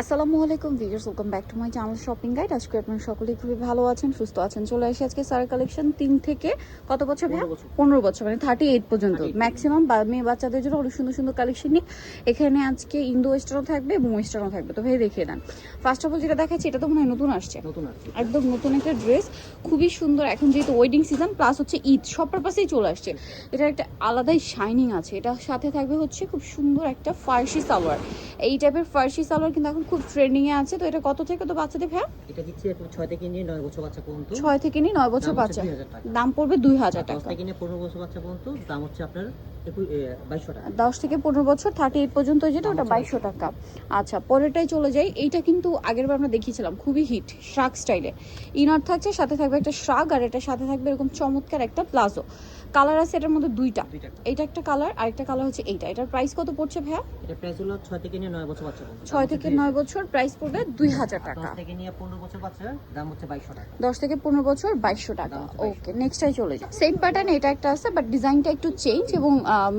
আসসালামু আলাইকুম viewers welcome back to my channel shopping guide. আজকে আপনারা সকলেই খুবই ভালো আছেন সুস্থ আছেন। চলে আসি আজকে সার কালেকশন তিন থেকে কত বছর পনেরো বছর। মানে থার্টি এইট পর্যন্ত ম্যাক্সিমাম মেয়ে বাচ্চাদের জন্য অনেক সুন্দর সুন্দর কালেকশন নিক। এখানে আজকে ইন্দো ওয়েস্টার্নও থাকবে এবং ওয়েস্টার্নও থাকবে। তো ভাই দেখিয়ে দেন। ফার্স্ট অফ অল যেটা দেখাচ্ছি এটা তো মনে হয় নতুন আসছে। নতুন একদম নতুন একটা ড্রেস খুবই সুন্দর এখন যেহেতু ওয়েডিং সিজন প্লাস হচ্ছে ঈদ। সব পারপাসেই চলে আসছে। এটা একটা আলাদাই শাইনিং আছে। এটা সাথে থাকবে হচ্ছে খুব সুন্দর একটা ফার্সি সালোয়ার। এই টাইপের ফার্সি সালোয়ার কিন্তু এখন খুব ট্রেন্ডিং এ আছে তো এটা কত থেকে তো বাচ্চাদের দেখে এটা দিচ্ছি এটা ছয় থেকে নিয়ে 9 বছর বাচ্চা পর্যন্ত। 6 থেকে নিয়ে 9 বছর বাচ্চা। 2000 দাম পড়বে দুই হাজার দশ টাকা। থেকে নিয়ে পনেরো বছর বাচ্চা পর্যন্ত দাম হচ্ছে আপনার দশ থেকে পনেরো বছর থার্টি এইট পর্যন্ত যেটা ওটা বাইশশো টাকা। আচ্ছা পরেরটাই চলে যাই। এইটা কিন্তু আগের বার আমরা দেখিয়েছিলাম খুবই হিট শাক স্টাইলে ইনার থাকছে সাথে থাকবে একটা শাক আর এটার সাথে থাকবে এরকম চমৎকার একটা প্লাজো কালার আছে এটার মধ্যে দুইটা। এইটা একটা কালার আরেকটা কালার হচ্ছে এইটা। এটার প্রাইস কত পড়ছে ভাইয়া? এটা প্রাইস হলো ছয় থেকে নিয়ে নয় বছর বাচ্চা থেকে বছর প্রাইস পড়বে দুই হাজার দশ টাকা। থেকে নিয়ে পনেরো বছর বাচ্চা দাম হচ্ছে টাকা। দশ থেকে পনেরো বছর বাইশশো টাকা। ওকে নেক্সটটাই চলে যায় সেম প্যাটার্ন এটা একটা আছে বাট ডিজাইনটা একটু চেঞ্জ এবং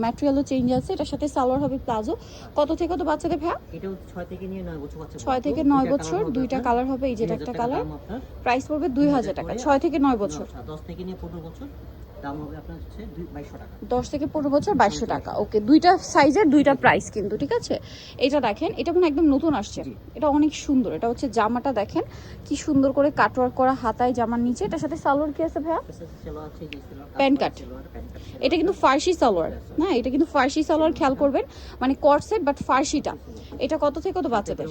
ম্যাটেরিয়ালও চেঞ্জ আছে এটার সাথে সালোয়ার হবে প্লাজো। কত থেকে কত বাচ্চাদের ভাইয়া? এটা থেকে নিয়ে বছর বাচ্চা থেকে বছর দুইটা কালার হবে এই যেটা একটা কালার প্রাইস পড়বে দুই হাজার টাকা ছয় থেকে নয় বছর। দশ থেকে নিয়ে পনেরো বছর দাম হবে আপনার হচ্ছে দুই বাইশশো টাকা। থেকে পনেরো বছর বাইশশো টাকা। ওকে দুইটা সাইজের দুইটা প্রাইস কিন্তু ঠিক আছে? এটা দেখেন এটা মানে একদম নতুন আসছে। এটা অনেক সুন্দর এটা হচ্ছে জামাটা দেখেন কি সুন্দর করে কাটওয়ার্ক করা হাতায় জামার নিচে। এটার সাথে সালোয়ার কি আছে ভাইয়া? যে। প্যান্ট কাট এটা কিন্তু ফার্সি সালোয়ার। না এটা কিন্তু ফার্সি সালোয়ার খেয়াল করবেন মানে কটসেট বাট ফার্সিটা। এটা কত থেকে কত বাচ্চাদের?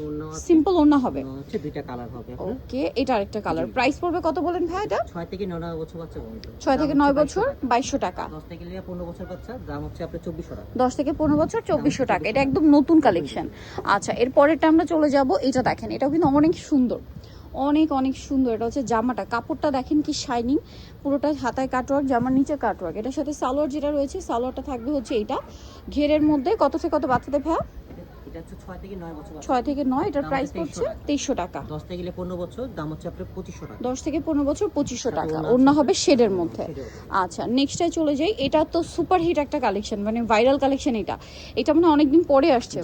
সিম্পল ওড়না হবে। দুইটা কালার হবে ওকে এটা আরেকটা কালার প্রাইস পড়বে কত বলেন ভাই এটা? ছয় থেকে নয় বছর বাচ্চা পর্যন্ত। ছয় থেকে দাম নয় হচ্ছে বছর 2200 টাকা। বাইশশো টাকা। দশ থেকে নিয়ে পনেরো বছর বাচ্চা দাম হচ্ছে আপনার চব্বিশশো টাকা। দশ থেকে পনেরো বছর চব্বিশশো টাকা। এটা একদম নতুন কালেকশন আচ্ছা এর পরেরটা আমরা চলে যাব। এটা দেখেন এটাও কিন্তু অনেক সুন্দর। অনেক অনেক সুন্দর। এটা হচ্ছে জামাটা। কাপড়টা দেখেন কি শাইনিং পুরোটা হাতায় কাটওয়ার্ক জামার নিচে কাটওয়ার্ক এটার সাথে সালোয়ার যেটা রয়েছে সালোয়ারটা থাকবে হচ্ছে এইটা। ঘেরের মধ্যে কত থেকে কত বাচ্চাদের ভ্যা এটা ছয় থেকে নয় এটার প্রাইস পড়ছে তেইশশো টাকা। দশ থেকে পনেরো বছর দাম হচ্ছে আপনার পঁচিশশো টাকা। দশ থেকে পনেরো বছর পঁচিশশো টাকা। অন্য হবে শেডের মধ্যে। আচ্ছা নেক্সটে চলে যাই। এটা তো সুপার হিট একটা কালেকশন মানে ভাইরাল কালেকশন এটা। এটা মানে অনেকদিন পরে আসছে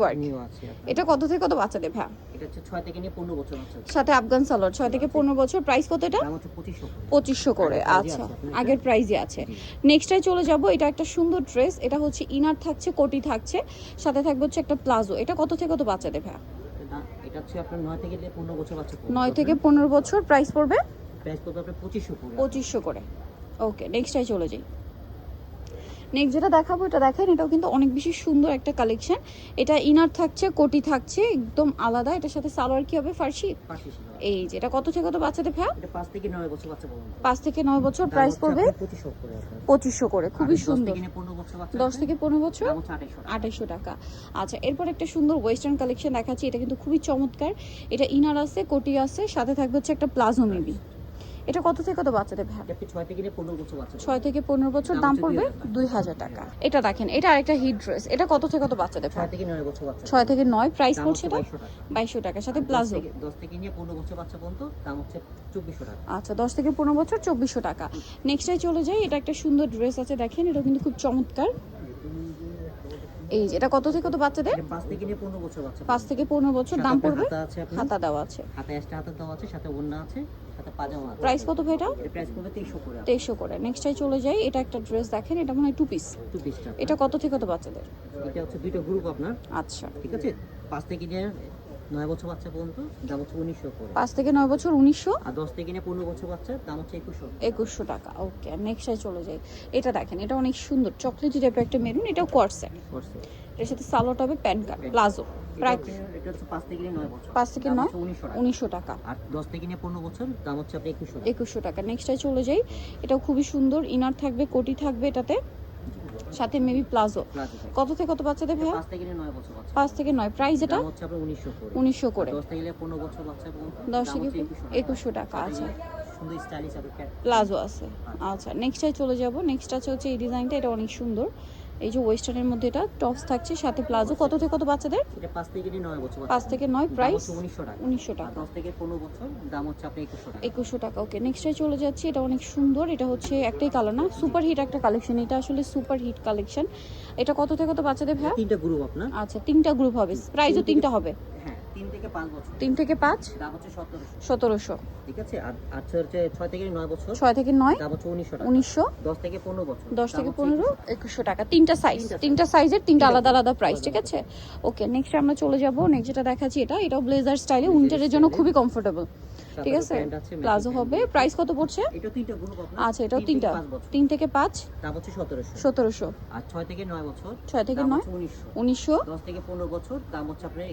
ওয়ার্ক। এটা কত থেকে কত বাচ্চাদের ভ্যা এটা হচ্ছে ছয় থেকে নিয়ে পনেরো বছর বাচ্চা সাথে আফগান সালোয়ার ছয় থেকে পনেরো বছর। প্রাইস কত এটা? দাম হচ্ছে পঁচিশশো করে। আচ্ছা। আগের প্রাইজে আছে। নেক্সটটাই চলে যাব এটা একটা সুন্দর ড্রেস এটা হচ্ছে ইনার থাকছে কোটি থাকছে। সাথে থাকবে হচ্ছে একটা প্লাজো। এটা কত থেকে কত বাচ্চাদের ভ্যা এটা- হচ্ছে আপনার নয় থেকে নিয়ে পনেরো বছর বাচ্চা থেকে বছর প্রাইস পড়বে? প্রাইস পড়বে আপনার পঁচিশশো করে। করে। ওকে নেক্সটটাই চলে যাই। নেক্সট যেটা দেখাবো এটা দেখেন এটাও কিন্তু অনেক বেশি সুন্দর একটা কালেকশন এটা ইনার থাকছে কোটি থাকছে একদম আলাদা। এটার সাথে সালোয়ার কি হবে ফার্সি? এই যে এটা কত থেকে কত বাচ্চাদের ভ্যা এটা পাঁচ থেকে নয় বছর বাচ্চা পাঁচ থেকে নয় বছর প্রাইস পড়বে? পঁচিশশো করে খুবই সুন্দর। দশ থেকে পনেরো বছর? আঠাইশশো টাকা। আচ্ছা এরপর একটা সুন্দর ওয়েস্টার্ন কালেকশন দেখাচ্ছি এটা কিন্তু খুবই চমৎকার। এটা ইনার আছে কোটি আছে সাথে থাকবে হচ্ছে একটা প্লাজো মেবি এটা কত থেকে কত বাচ্চাদের ভ্যা এটা আপনি ছয় থেকে পনেরো বছর বাচ্চা ছয় থেকে পনেরো বছর দাম পড়বে 2000 দুই হাজার টাকা। এটা দেখেন এটা আরেকটা হিট ড্রেস এটা কত থেকে কত বাচ্চাদের বাচ্চা ছয় থেকে নয় প্রাইস পড়ছে এটা বাইশশো টাকা। টাকার সাথে প্লাজো থেকে- দশ থেকে নিয়ে পনেরো বছর বাচ্চা পর্যন্ত দাম হচ্ছে চব্বিশশো টাকা। আচ্ছা দশ থেকে পনেরো বছর চব্বিশশো টাকা। নেক্সটে চলে যাই এটা একটা সুন্দর ড্রেস আছে দেখেন এটা কিন্তু খুব চমৎকার। এই যে এটা কত থেকে কত বাচ্চাদের? পাঁচ থেকে নিয়ে পনেরো বছর বাচ্চা পাঁচ থেকে পনেরো বছর দাম পড়বে? হাতা হাতা দেওয়া আছে। হাতে একটা হাতে দেওয়া আছে সাথে ওন্না আছে সাথে পাজামা আছে। প্রাইস কত ভাই এটা? প্রাইস পড়বে 2300 করে। 2300 করে। নেক্সটটাই চলে যাই। এটা একটা ড্রেস দেখেন এটা মনে হয় টু পিস টু। পিস এটা কত থেকে কত বাচ্চাদের? এটা হচ্ছে দুটো গ্রুপ আপনার। আচ্ছা। ঠিক আছে? পাঁচ থেকে নিয়ে নয় বছর বাচ্চা পর্যন্ত দাম হচ্ছে উনিশশো করে। পাঁচ থেকে নয় বছর উনিশশো? আর দশ থেকে নিয়ে পনেরো বছর বাচ্চা দাম হচ্ছে একুশশো একুশশো টাকা ওকে নেক্সটটাই চলে যাই। এটা দেখেন এটা অনেক সুন্দর চকলেটি টাইপের একটা মেরুন এটাও কোয়ারসেট এর সাথে সালোয়ার হবে প্যান্ট কার্ড প্লাজো প্রায় পাঁচ থেকে নয় উনিশশো টাকা। আর দশ থেকে নিয়ে পনেরো বছর দাম হচ্ছে একুশশো একুশশো টাকা। নেক্সটটাই চলে যাই এটাও খুবই সুন্দর ইনার থাকবে কোটি থাকবে এটাতে। সাথে মেবি প্লাজো কত থেকে কত বাচ্চাদের ভাইয়া? পাঁচ থেকে নয় বছর বাচ্চা। পাঁচ থেকে নয়। প্রাইস এটা? উনিশশো করে। দশ থেকে একুশশো টাকা। আছে। আচ্ছা প্লাজো আছে। আচ্ছা। নেক্সটটাই চলে যাব। নেক্সট আছে হচ্ছে এই ডিজাইনটা এটা অনেক সুন্দর। এই যে ওয়েস্টার্নের মধ্যে এটা টপস থাকছে সাথে প্লাজো। কত থেকে কত বাচ্চাদের? এটা 5 থেকে নিয়ে নয় বছর 5 থেকে 9 প্রাইস? উনিশশো টাকা। উনিশশো আর টাকা। দশ থেকে পনেরো বছর দাম হচ্ছে আপনি 2100 টাকা। 2100 টাকা ওকে। নেক্সটে চলে যাচ্ছে এটা অনেক সুন্দর এটা হচ্ছে একটাই কালার না সুপার হিট একটা কালেকশন এটা আসলে সুপার হিট কালেকশন এটা কত থেকে কত বাচ্চাদের ভাই তিনটা গ্রুপ আপনার। আচ্ছা তিনটা গ্রুপ হবে। প্রাইসও তিনটা হবে। হ্যাঁ থেকে বছর। থেকে দাম হচ্ছে ঠিক আছে? আর আচ্ছা হচ্ছে থেকে বছর। থেকে নয়? দাম হচ্ছে উনিশশো টাকা। উনিশশো? দশ থেকে পনেরো বছর। দশ দাম থেকে টাকা। তিনটা সাইজ তিনটা সাইজের তিনটা আলাদা আলাদা প্রাইস ঠিক আছে? ওকে নেক্সট আমরা চলে যাব। নেক্সট যেটা দেখাচ্ছি এটা এটাও ব্লেজার স্টাইলে উইন্টারের জন্য খুবই কমফোর্টেবল ঠিক আছে? প্লাজো হবে। প্রাইস কত পড়ছে? এটা তিনটা গ্রুপ আচ্ছা এটাও তিনটা তিন থেকে পাঁচ? দাম হচ্ছে সতেরোশো। সতেরোশো। আর ছয় থেকে নয় বছর ছয় থেকে দাম নয়? হচ্ছে উনিশশো। উনিশশো। দশ থেকে পনেরো বছর দাম হচ্ছে আপনার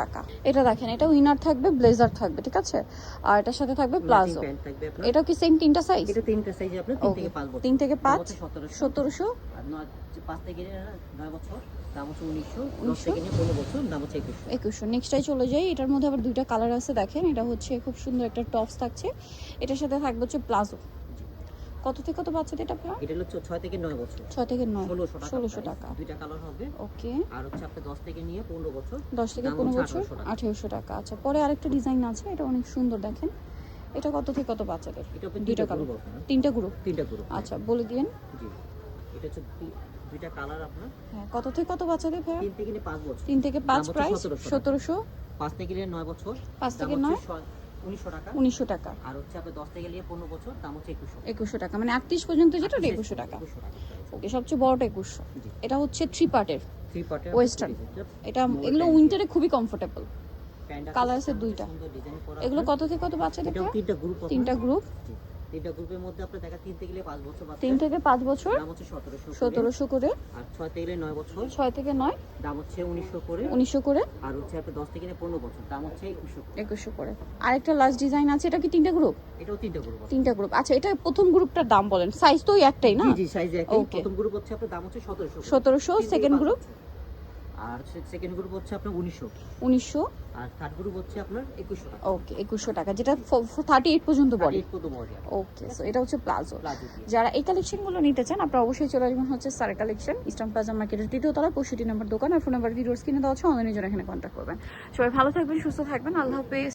টাকা। এটা দেখেন এটা উইনার থাকবে ব্লেজার থাকবে ঠিক আছে? আর এটার সাথে থাকবে প্লাজো এটাও কি সেম তিনটা সাইজ এটা তিনটা সাইজে আপনার তিন থেকে পাঁচ বছর। থেকে সতেরোশো? আর নয় পাঁচ থেকে নয় বছর দাম হচ্ছে উনিশশো দশ থেকে পনেরো বছর দাম হচ্ছে একুশশো। একুশশো। নেক্সটটাই চলে যাই। এটার মধ্যে আবার দুইটা কালার আছে দেখেন। এটা হচ্ছে খুব সুন্দর একটা টপস থাকছে। এটার সাথে থাকবে হচ্ছে প্লাজো। কত থেকে কত বাচ্চাদের এটা আপনার? এটা হচ্ছে ছয় থেকে নয় বছর। ছয় থেকে নয়। ষোলোশো টাকা দুইটা কালার হবে। ওকে। আর হচ্ছে থেকে নিয়ে বছর। দশ থেকে দাম পনেরো হচ্ছে বছর? 1800 টাকা। আঠেরোশো টাকা। আচ্ছা পরে আরেকটা ডিজাইন আছে। এটা অনেক সুন্দর দেখেন। এটা কত থেকে কত বাচ্চাদের? দুইটা কালার তিনটা গ্রুপ তিনটা গ্রুপ আচ্ছা বলে দিন জি। এটা হচ্ছে দুইটা কালার আপনার। হ্যাঁ কত থেকে কত বাচ্চাদের ভাইয়া? তিন থেকে নিয়ে পাঁচ বছর। তিন থেকে পাঁচ দাম হচ্ছে প্রাইস 1700 টাকা। সতেরোশো। পাঁচ থেকে নিয়ে নয় বছর। পাঁচ দাম থেকে হচ্ছে নয়? ছ- উনিশশো টাকা। আর হচ্ছে আপনার দশ থেকে নিয়ে পনেরো বছর। দাম হচ্ছে একুশশো। একুশশো টাকা। মানে আটত্রিশ পর্যন্ত যেটা একুশশো টাকা। ওকে সবচেয়ে বড়টা একুশশো। এটা হচ্ছে থ্রি পার্টের থ্রি পার্টের Western। এটা এগুলো উইন্টারে খুবই কমফোর্টেবল Colour আছে দুইটা। এগুলো কত থেকে কত বাচ্চাদের তিনটা গ্রুপ তিনটা গ্রুপ তিনটা গ্রুপের মধ্যে আপনার দেখা তিন থেকে পাঁচ বছর তিন থেকে পাঁচ বছর? দাম হচ্ছে সতেরোশো সতেরোশো করে। আর ছয় থেকে নয় বছর। ছয় থেকে নয়? দাম হচ্ছে উনিশশো করে। উনিশশো করে। আর হচ্ছে আপনার দশ থেকে পনেরো বছর। দাম হচ্ছে একুশশো করে। একুশশো করে। আরেকটা লাস্ট ডিজাইন আছে এটা কি তিনটা গ্রুপ এটাও তিনটা গ্রুপ তিনটা গ্রুপ আচ্ছা এটা প্রথম গ্রুপটার দাম বলেন। সাইজ তো একটাই না? জি সাইজ প্রথম গ্রুপ হচ্ছে আপনার দাম হচ্ছে সতেরোশো সতেরোশো সেকেন্ড গ্রুপ আর সেকেন্ড গ্রুপ হচ্ছে আপনার উনিশশো। উনিশশো? আর থার্ড গ্রুপ হচ্ছে আপনার একুশশো টাকা। ওকে একুশশো টাকা যেটা থার্টি এইট পর্যন্ত বডি বডি ওকে সো এটা হচ্ছে প্লাজো যারা এই কালেকশনগুলো নিতে চান আপনারা অবশ্যই চলে আসবেন হচ্ছে সার কালেকশন ইস্টার্ন প্লাজা মার্কেটের তৃতীয় তলা পঁয়ষট্টি নম্বর দোকান আর ফোন নাম্বার ভিডিওস কিনে দেওয়া হচ্ছে অনলাইনে জন্য এখানে কন্ট্যাক্ট করবেন। সবাই ভালো থাকবেন সুস্থ থাকবেন আল্লাহ হাফেজ।